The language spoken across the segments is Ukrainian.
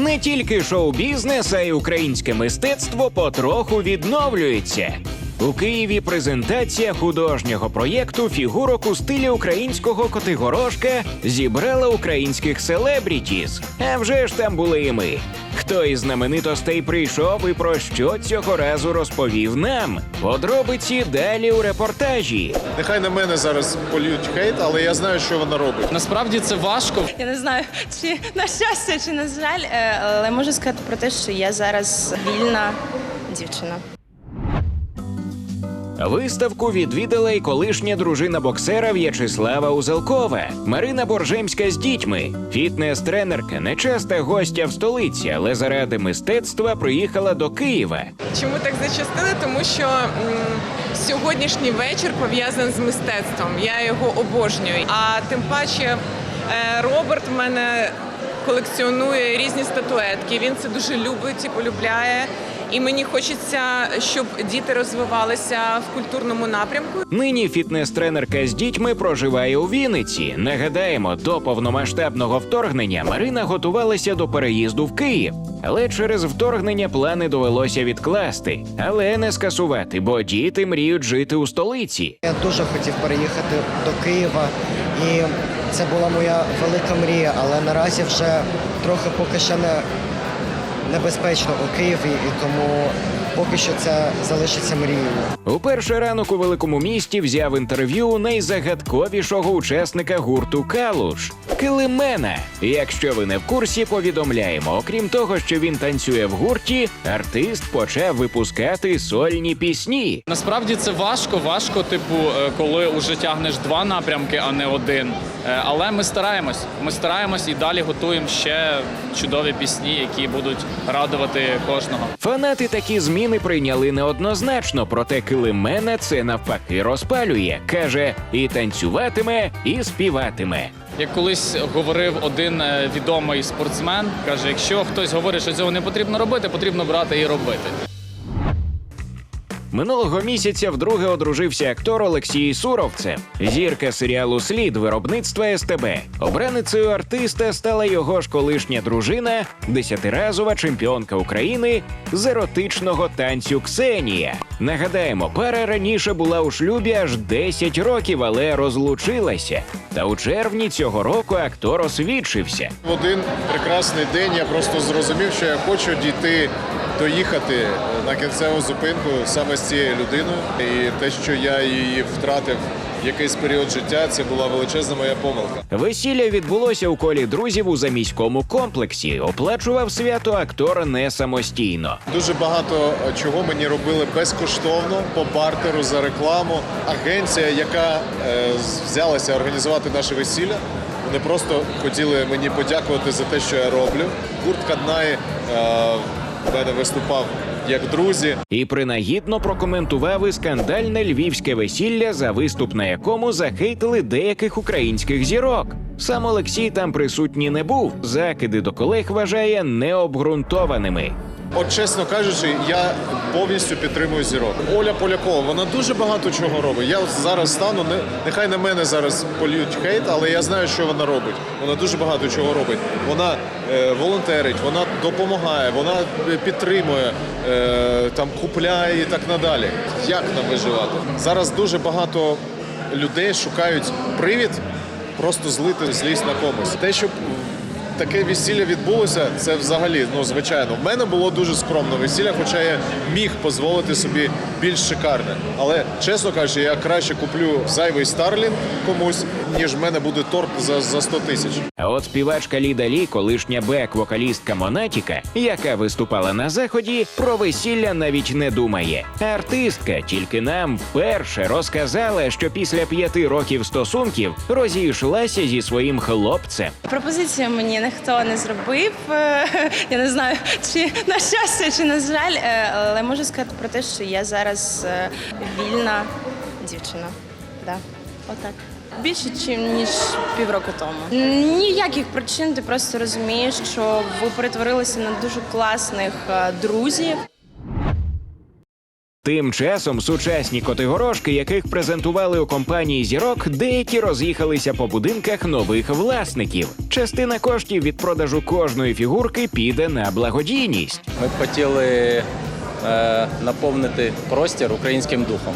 Не тільки шоу-бізнес, а й українське мистецтво потроху відновлюється. У Києві презентація художнього проєкту фігурок у стилі українського котигорошка зібрала українських селебрітіс. А вже ж там були і ми. Хто із знаменитостей прийшов і про що цього разу розповів нам? Подробиці далі у репортажі. Нехай на мене зараз полюють хейт, але я знаю, що вона робить. Насправді це важко. Я не знаю, чи на щастя, чи на жаль, е, але можу сказати про те, що я зараз вільна дівчина. Виставку відвідала й колишня дружина боксера В'ячеслава Узелкова, Марина Боржемська з дітьми, фітнес-тренерка, нечаста гостя в столиці, але заради мистецтва приїхала до Києва. Чому так зачастили? Тому що сьогоднішній вечір пов'язаний з мистецтвом. Я його обожнюю. А тим паче е, Роберт в мене колекціонує різні статуетки. Він це дуже любить і полюбляє. І мені хочеться, щоб діти розвивалися в культурному напрямку. Нині фітнес-тренерка з дітьми проживає у Вінниці. Нагадаємо, до повномасштабного вторгнення Марина готувалася до переїзду в Київ. Але через вторгнення плани довелося відкласти, але не скасувати, бо діти мріють жити у столиці. Я дуже хотів переїхати до Києва, і це була моя велика мрія, але наразі вже трохи поки ще не небезпечно у Києві, і тому поки що це залишиться мрією. У перший ранок у великому місті взяв інтерв'ю у найзагадковішого учасника гурту Калуш Килимена. Якщо ви не в курсі, повідомляємо. Окрім того, що він танцює в гурті, артист почав випускати сольні пісні. Насправді це важко. Важко, типу, е, коли уже тягнеш два напрямки, а не один. Е, Але ми стараємось. Ми стараємось і далі готуємо ще чудові пісні, які будуть радувати кожного. Фанати такі зміни прийняли неоднозначно, проте Килимена це навпаки розпалює. каже, і танцюватиме, і співатиме. Як колись говорив один е, відомий спортсмен, каже: якщо хтось говорить, що цього не потрібно робити, потрібно брати і робити. Минулого місяця вдруге одружився актор Олексій Суровцев, зірка серіалу Слід виробництва СТБ. Обраницею артиста стала його ж колишня дружина, десятиразова чемпіонка України з еротичного танцю Ксенія. Нагадаємо, пара раніше була у шлюбі аж 10 років, але розлучилася. Та у червні цього року актор освідчився. В один прекрасний день я просто зрозумів, що я хочу дійти, доїхати на кінцеву зупинку саме з цією людиною. І те, що я її втратив в якийсь період життя, це була величезна моя помилка. Весілля відбулося у колі друзів у заміському комплексі. Оплачував свято актор не самостійно. Дуже багато чого мені робили безкоштовно по бартеру за рекламу. Агенція, яка е, взялася організувати наше весілля, вони просто хотіли мені подякувати за те, що я роблю. Гурт Каднай е, мене виступав як друзі. І принагідно прокоментував і скандальне львівське весілля, за виступ на якому захейтили деяких українських зірок. Сам Олексій там присутній не був. Закиди до колег вважає необґрунтованими. От чесно кажучи, я повністю підтримую зірок. Оля Полякова, вона дуже багато чого робить. Я зараз стану, не, нехай на мене зараз полюють хейт, але я знаю, що вона робить. Вона дуже багато чого робить. Вона е, волонтерить, вона допомагає, вона е, підтримує, е, там купляє і так надалі. Як нам виживати? Зараз дуже багато людей шукають привід просто злити злість на комусь. Те, щоб таке весілля відбулося, це взагалі, ну звичайно, в мене було дуже скромне весілля, хоча я міг дозволити собі більш шикарне. Але чесно кажучи, я краще куплю зайвий Старлін комусь, ніж в мене буде торт за, за 100 тисяч. А от співачка Ліда Лі, колишня бек-вокалістка Монатіка, яка виступала на заході, про весілля навіть не думає. Артистка тільки нам вперше розказала, що після п'яти років стосунків розійшлася зі своїм хлопцем. Пропозицію мені ніхто не зробив. Е, Я не знаю, чи на щастя, чи на жаль, е, але можу сказати про те, що я зараз е, вільна дівчина. Да. Отак. Більше, чим, ніж півроку тому. Ніяких причин, ти просто розумієш, що ви перетворилися на дуже класних друзів. Тим часом сучасні котигорошки, яких презентували у компанії зірок, деякі роз'їхалися по будинках нових власників. Частина коштів від продажу кожної фігурки піде на благодійність. Ми б хотіли е, наповнити простір українським духом.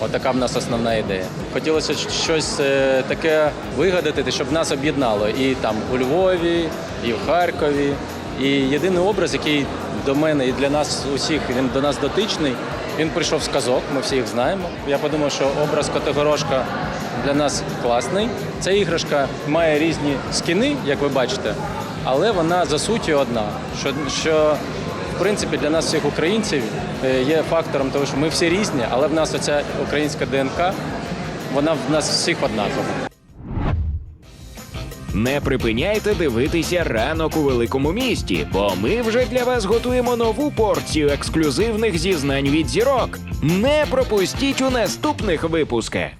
Отака в нас основна ідея. Хотілося щось е, таке вигадати, щоб нас об'єднало і там у Львові, і в Харкові. І єдиний образ, який до мене і для нас усіх він до нас дотичний. Він прийшов з казок, ми всі їх знаємо. Я подумав, що образ Котигорошка для нас класний. Ця іграшка має різні скіни, як ви бачите, але вона за суттю одна. Що, що в принципі для нас всіх українців е, є фактором того, що ми всі різні, але в нас оця українська ДНК, вона в нас всіх однакова. Не припиняйте дивитися ранок у великому місті, бо ми вже для вас готуємо нову порцію ексклюзивних зізнань від зірок. Не пропустіть у наступних випусках.